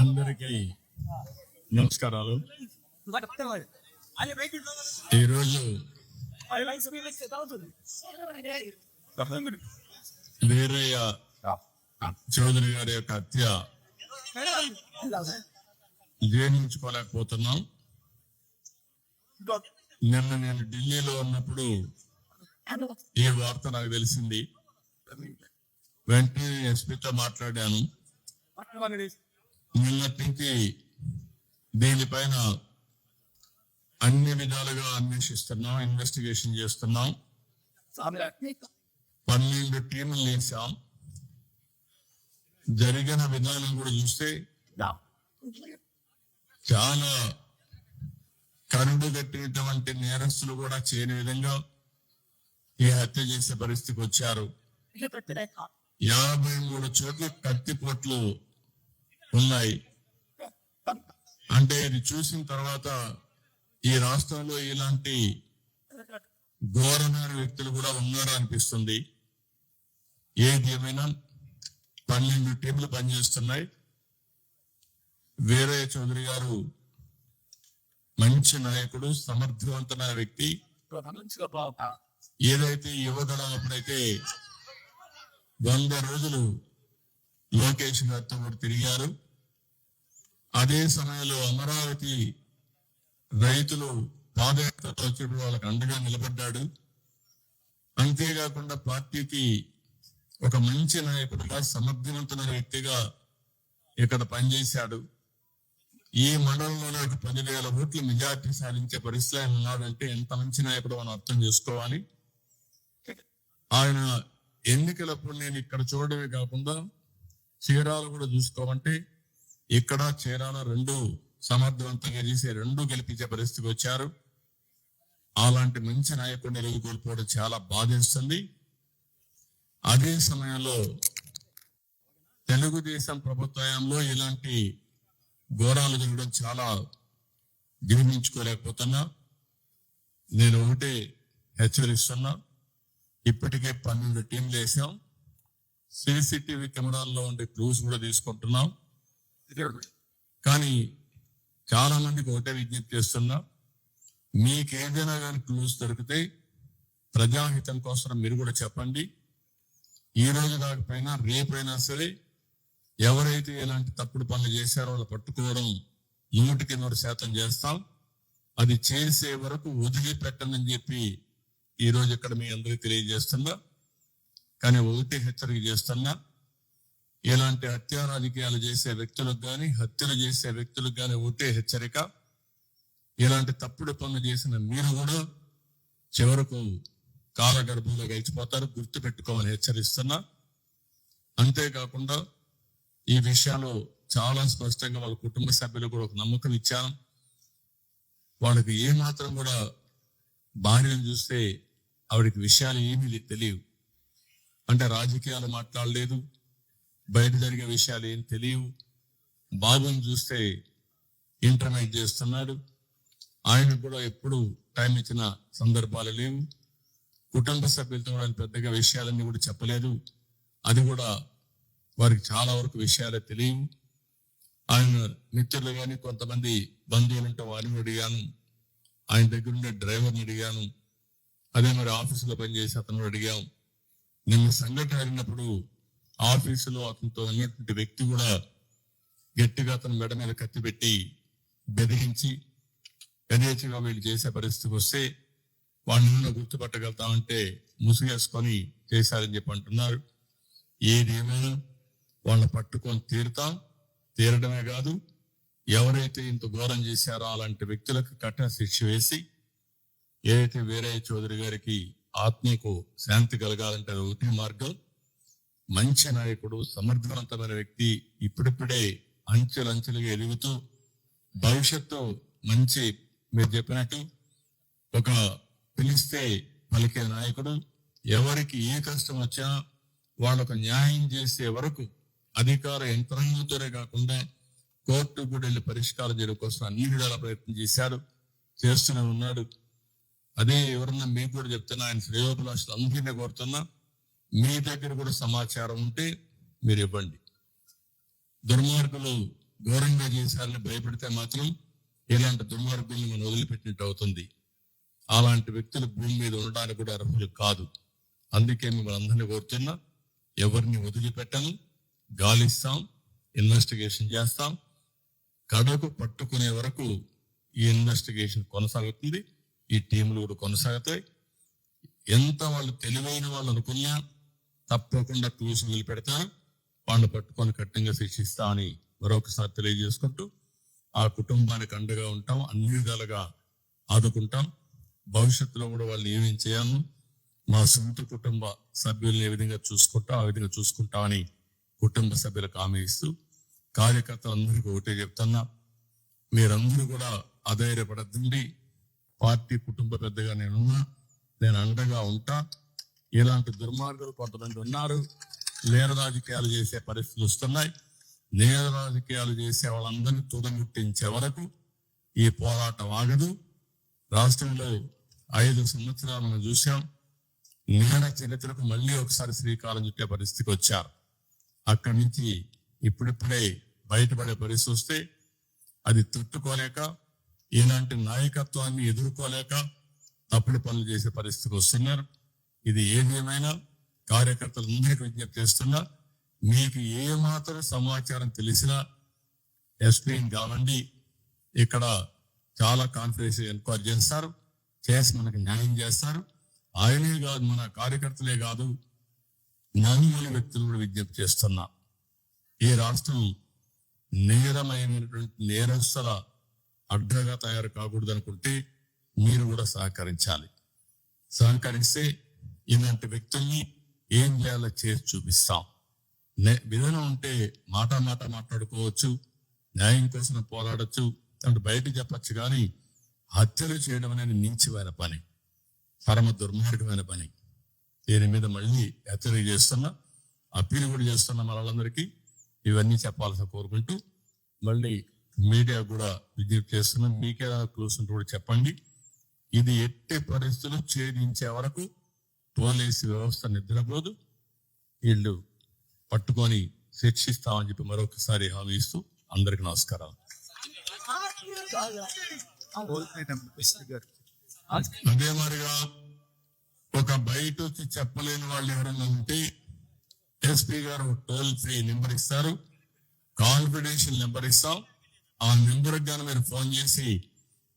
అందరికీ నమస్కారాలు. ఈరోజు వీరయ్య చౌదరి గారి యొక్క హత్య జీర్ణించుకోలేకపోతున్నాం. నిన్న నేను ఢిల్లీలో ఉన్నప్పుడు ఈ వార్త నాకు తెలిసింది. వెంటనే ఎస్పీతో మాట్లాడాను. నిన్నటి నుంచి దీనిపైన అన్ని విధాలుగా అన్వేషిస్తున్నాం ఇన్వెస్టిగేషన్ చేస్తున్నాం. పన్నెండు టీములు వేసాం జరిగిన విధానం కూడా చూస్తే చాలా కరుడు కట్టినటువంటి నేరస్తులు కూడా చేయని విధంగా ఈ హత్య చేసే పరిస్థితికి వచ్చారు. యాభై మూడు చోట్ల కత్తిపోట్లు ఉన్నాయి. అంటే ఇది చూసిన తర్వాత ఈ రాష్ట్రంలో ఇలాంటి ఘోరమైన వ్యక్తులు కూడా ఉన్నారు అనిపిస్తుంది. ఏది ఏమైనా పన్నెండు టీంలు పనిచేస్తున్నాయి. వీరయ్య చౌదరి గారు మంచి నాయకుడు సమర్థవంతమైన వ్యక్తి. ఏదైతే యువదళం అప్పుడైతే వంద రోజులు లోకేష్ గారితో కూడా తిరిగారు. అదే సమయంలో అమరావతి రైతులు పాదయాత్రతో వచ్చినప్పుడు వాళ్ళకి అండగా నిలబడ్డాడు. అంతేకాకుండా పార్టీకి ఒక మంచి నాయకుడిగా సమర్థవంతమైన వ్యక్తిగా ఇక్కడ పనిచేశాడు. ఈ మండలంలోనే ఒక పదివేల ఓట్లు మెజార్టీ సాధించే పరిస్థితి ఆయన ఉన్నాడంటే ఎంత మంచి నాయకుడు మనం అర్థం చేసుకోవాలి. ఆయన ఎన్నికలప్పుడు నేను ఇక్కడ చూడడమే కాకుండా చీరాలు కూడా చూసుకోమంటే ఇక్కడ చీరాల రెండు సమర్థవంతంగా చేసే రెండు గెలిపించే పరిస్థితికి వచ్చారు. అలాంటి మంచి నాయకుడిని ఎరుగు కోల్పోవడం చాలా బాధిస్తుంది. అదే సమయంలో తెలుగుదేశం ప్రభుత్వంలో ఇలాంటి ఘోరాలు జరగడం చాలా జీర్ణించుకోలేకపోతున్నా నేను ఒకటే హెచ్చరిస్తున్నా. ఇప్పటికే పన్నెండు టీంలు వేసాం సీసీటీవీ కెమెరాల్లో ఉండే క్లూస్ కూడా తీసుకుంటున్నాం. కానీ చాలా మందికి ఒకటే విజ్ఞప్తి చేస్తున్నా మీకు ఏదైనా కానీ క్లూస్ దొరికితే ప్రజాహితం కోసం మీరు కూడా చెప్పండి. ఈ రోజు కాకపోయినా రేపైనా సరే ఎవరైతే ఇలాంటి తప్పుడు పనులు చేశారో వాళ్ళు పట్టుకోవడం నూటికి నూరు శాతం చేస్తాం. అది చేసే వరకు వదిలిపెట్టనని చెప్పి ఈ రోజు ఇక్కడ మీ అందరికీ తెలియజేస్తున్నా. కానీ ఒకటి హెచ్చరిక చేస్తున్నా ఇలాంటి హత్యా రాజకీయాలు చేసే వ్యక్తులకు కానీ హత్యలు చేసే వ్యక్తులకు కానీ ఒకటే హెచ్చరిక. ఇలాంటి తప్పుడు పనులు చేసిన మీరు కూడా చివరకు కాలగర్భంలో గెలిచిపోతారు గుర్తు పెట్టుకోమని హెచ్చరిస్తున్నా. అంతేకాకుండా ఈ విషయాలు చాలా స్పష్టంగా వాళ్ళ కుటుంబ సభ్యులు కూడా ఒక నమ్మకం ఇచ్చాను వాళ్ళకి ఏ మాత్రం కూడా భార్యను చూస్తే ఆవిడకి విషయాలు ఏమీ తెలియవు. అంటే రాజకీయాలు మాట్లాడలేదు. బయట జరిగే విషయాలు ఏం తెలియవు. బాబుని చూస్తే ఇంటర్మీడియట్ చేస్తున్నాడు. ఆయన కూడా ఎప్పుడు టైం ఇచ్చిన సందర్భాలు లేవు. కుటుంబ సభ్యులతో కూడా పెద్దగా విషయాలన్నీ కూడా చెప్పలేదు. అది కూడా వారికి చాలా వరకు విషయాలే తెలియవు. ఆయన మిత్రులు కానీ కొంతమంది బంధువులుంటే వారిని అడిగాను. ఆయన దగ్గర ఉండే డ్రైవర్ని అడిగాను. అదే మరి ఆఫీసులో పనిచేసి అతను అడిగాం. నిన్న సంఘటన జరిగినప్పుడు ఆఫీసులో అతనితో ఉన్నటువంటి వ్యక్తి కూడా గట్టిగా అతని మెడ మీద కత్తి పెట్టి బెదిరించి యథేచ్ఛగా వీళ్ళు చేసే పరిస్థితికి వస్తే వాళ్ళని గుర్తుపట్టగలుగుతామంటే ముసుగేసుకొని చేశారని చెప్పి అంటున్నారు. ఏదేమైనా వాళ్ళని పట్టుకొని తీరుతాం. తీరడమే కాదు ఎవరైతే ఇంత ఘోరం చేశారో అలాంటి వ్యక్తులకు కఠిన శిక్ష వేసి ఏదైతే వేరే చౌదరి గారికి ఆత్మకు శాంతి కలగాలంటే అది మార్గం. మంచి నాయకుడు సమర్థవంతమైన వ్యక్తి ఇప్పుడిప్పుడే అంచెలంచెలుగా ఎదుగుతూ భవిష్యత్తు మంచి మీరు చెప్పినట్టు ఒక పిలిస్తే పలికే నాయకుడు ఎవరికి ఏ కష్టం వచ్చినా వాళ్ళకు న్యాయం చేసే వరకు అధికార యంత్రాంగంతోనే కాకుండా కోర్టు కూడా వెళ్ళి పరిష్కారం చేయడం కోసం అన్ని విధాల ప్రయత్నం చేశారు చేస్తూనే ఉన్నాడు. అదే ఎవరన్నా మీకు కూడా చెప్తున్నా ఆయన శ్రేయోభిలాషులు అందరినీ కోరుతున్నా మీ దగ్గర కూడా సమాచారం ఉంటే మీరు ఇవ్వండి. దుర్మార్గులు ఘోరంగా చేశారని భయపడితే మాత్రం ఇలాంటి దుర్మార్గుల్ని మనం వదిలిపెట్టినట్టు అవుతుంది. అలాంటి వ్యక్తులు భూమి మీద ఉండడానికి కూడా అర్హులు కాదు. అందుకే మిమ్మల్ని అందరినీ కోరుతున్నా ఎవరిని వదిలిపెట్టను గాలిస్తాం ఇన్వెస్టిగేషన్ చేస్తాం. కడకు పట్టుకునే వరకు ఈ ఇన్వెస్టిగేషన్ కొనసాగుతుంది. ఈ టీంలు కూడా కొనసాగుతాయి. ఎంత వాళ్ళు తెలివైన వాళ్ళు అనుకున్నా తప్పకుండా క్లూస్ వదిలిపెడతారు వాళ్ళు పట్టుకొని కఠినంగా శిక్షిస్తా అని మరొకసారి తెలియజేసుకుంటూ ఆ కుటుంబానికి అండగా ఉంటాం అన్ని విధాలుగా ఆదుకుంటాం. భవిష్యత్తులో కూడా వాళ్ళు ఏమేం చేయాలో మా సొంత కుటుంబ సభ్యుల్ని ఏ విధంగా చూసుకుంటాం ఆ విధంగా చూసుకుంటామని కుటుంబ సభ్యులకు హామీ ఇస్తూ కార్యకర్తలందరికీ ఒకటే చెప్తున్నా. మీరందరూ కూడా అధైర్యపడద్దండి. పార్టీ కుటుంబ పెద్దగా నేనున్నా నేను అండగా ఉంటా. ఇలాంటి దుర్మార్గులు కొంతమంది ఉన్నారు. నేర రాజకీయాలు చేసే పరిస్థితులు వస్తున్నాయి. నేర రాజకీయాలు చేసే వాళ్ళందరినీ తుదముట్టించే వరకు ఈ పోరాటం ఆగదు. రాష్ట్రంలో ఐదు సంవత్సరాలను చూసాం నేర చరిత్రకు మళ్ళీ ఒకసారి శ్రీకారం చుట్టే పరిస్థితికి వచ్చారు. అక్కడి నుంచి ఇప్పుడిప్పుడే బయటపడే పరిస్థితి వస్తే అది తట్టుకోలేక ఇలాంటి నాయకత్వాన్ని ఎదుర్కోలేక తప్పుడు పనులు చేసే పరిస్థితికి వస్తున్నారు. ఇది ఏదేమైనా కార్యకర్తలందరికీ విజ్ఞప్తి చేస్తున్నా మీకు ఏమాత్రం సమాచారం తెలిసినా ఎస్పీని కావండి. ఇక్కడ చాలా కాన్ఫిడెన్స్ ఎంక్వైరీ చేస్తారు. చేసి మనకు న్యాయం చేస్తారు. ఆయనే కాదు మన కార్యకర్తలే కాదు న్యాయమైన వ్యక్తులు కూడా విజ్ఞప్తి చేస్తున్నా. ఈ రాష్ట్రం నేరమైనటువంటి నేరస్తుల అడ్డగా తయారు కాకూడదు అనుకుంటే మీరు కూడా సహకరించాలి. సహకరిస్తే ఇలాంటి వ్యక్తుల్ని ఏం చేయాలో చేసి చూపిస్తాం. నే- విధానం ఉంటే మాట మాట మాట్లాడుకోవచ్చు న్యాయం కోసం పోరాడచ్చు అంటే బయట చెప్పచ్చు కానీ హత్యలు చేయడం అనేది నీచమైన పని పరమ దుర్మార్గమైన పని. దీని మీద మళ్ళీ హెచ్చరిక చేస్తున్నా అప్పీల్ కూడా చేస్తున్నా మనందరికీ ఇవన్నీ చెప్పాల్సి కోరుకుంటూ మళ్ళీ మీడియా కూడా విజ్ఞప్తి చేస్తున్నాం మీకే క్లూస్ కూడా చెప్పండి. ఇది ఎట్టి పరిస్థితులు ఛేదించే వరకు పోలీసు వ్యవస్థ నిద్రపోదు. వీళ్ళు పట్టుకొని శిక్షిస్తామని చెప్పి మరొకసారి హామీ ఇస్తూ అందరికి నమస్కారం అదే మరిగా ఒక బయట వచ్చి చెప్పలేని వాళ్ళు ఎవరైనా ఉంటే ఎస్పీ గారు టోల్ ఫ్రీ నెంబర్ ఇస్తారు. కాన్ఫిడెన్షియల్ నెంబర్ ఇస్తాం. ఆ నెంబర్ గాను మీరు ఫోన్ చేసి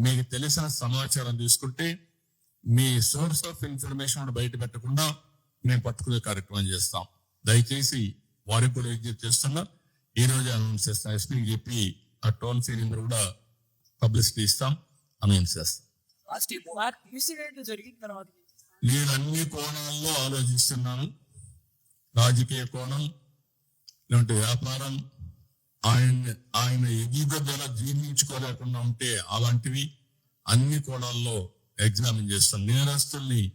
మీకు తెలిసిన సమాచారం తీసుకుంటే మీ సోర్స్ ఆఫ్ ఇన్ఫర్మేషన్ బయట పెట్టకుండా మేము పట్టుకునే కార్యక్రమం చేస్తాం. దయచేసి వారికి కూడా విజ్ఞప్తి చేస్తున్నా ఈ రోజు అనౌన్స్ చేస్తాం ఎస్పీకి చెప్పి ఆ టోల్ ఫ్రీ నెంబర్ కూడా పబ్లిసిటీ ఇస్తాం అనౌన్స్ చేస్తాం. నేను అన్ని కోణాల్లో ఆలోచిస్తున్నాను. రాజకీయ కోణం లేదంటే వ్యాపారం ఆయన ఆయన ఎదుగుదల జీర్ణించుకోలేకుండా ఉంటే అలాంటివి అన్ని కోణాల్లో ఎగ్జామిన్ చేస్తాం. నేరస్తుల్ని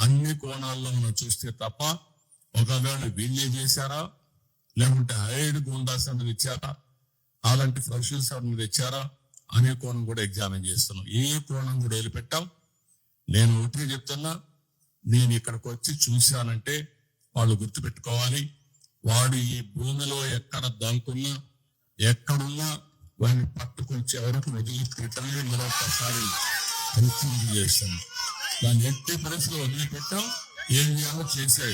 అన్ని కోణాల్లో మనం చూస్తే తప్ప ఒకవేళ వీళ్ళే చేశారా? లేకుంటే హైడ్ గుండాస్ అనేది ఇచ్చారా? అలాంటి ప్రొఫెషనల్స్ మీద ఇచ్చారా అనే కోణం కూడా ఎగ్జామిన్ చేస్తున్నాం. ఏ కోణం కూడా వదిలిపెట్టాం. నేను ఒకటి చెప్తున్నా నేను ఇక్కడికి వచ్చి చూశానంటే వాళ్ళు గుర్తుపెట్టుకోవాలి. వాడు ఈ భూమిలో ఎక్కడ దాక్కున్నా ఎక్కడున్నా వాడిని పట్టుకొచ్చే వరకు వదిలిపెట్టని మరొకసారి పరిశీలన చేశాను. దాన్ని ఎట్టి పరిస్థితులు వదిలిపెట్టాం ఏం చేయాలో చేసే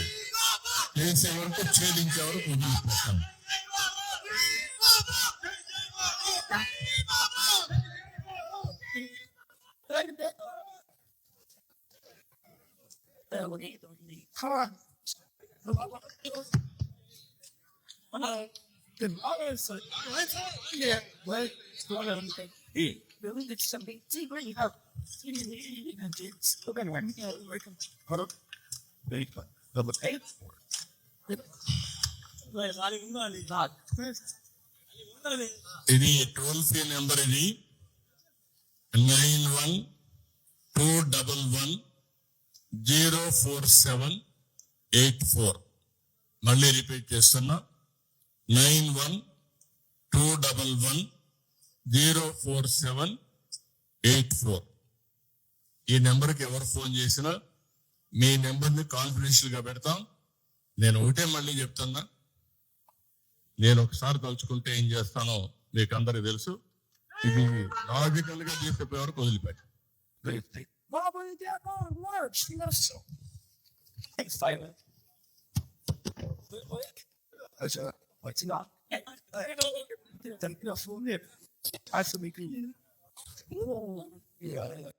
చేసే వరకు ఛేదించే వరకు వదిలిపెట్టాం ఇది టోల్ ఫ్రీ నెంబర్ ఇది nine one two double one zero four seven eight four మళ్ళీ రిపీట్ చేస్తున్నా Nine one two double one zero four seven eight four. ఈ నెంబర్కి ఎవరు ఫోన్ చేసినా మీ నెంబర్ని కాన్ఫిడెన్షియల్గా పెడతాం. నేను ఒకటే మళ్ళీ చెప్తున్నా. నేను ఒకసారి తలుచుకుంటే ఏం చేస్తానో మీకు అందరికి తెలుసు. ఇది లాజికల్గా చేసేపే వరకు వదిలిపెట్టి. Thanks, Heute Nacht. Dann wieder vor mir. Hast du mich wieder? Ja.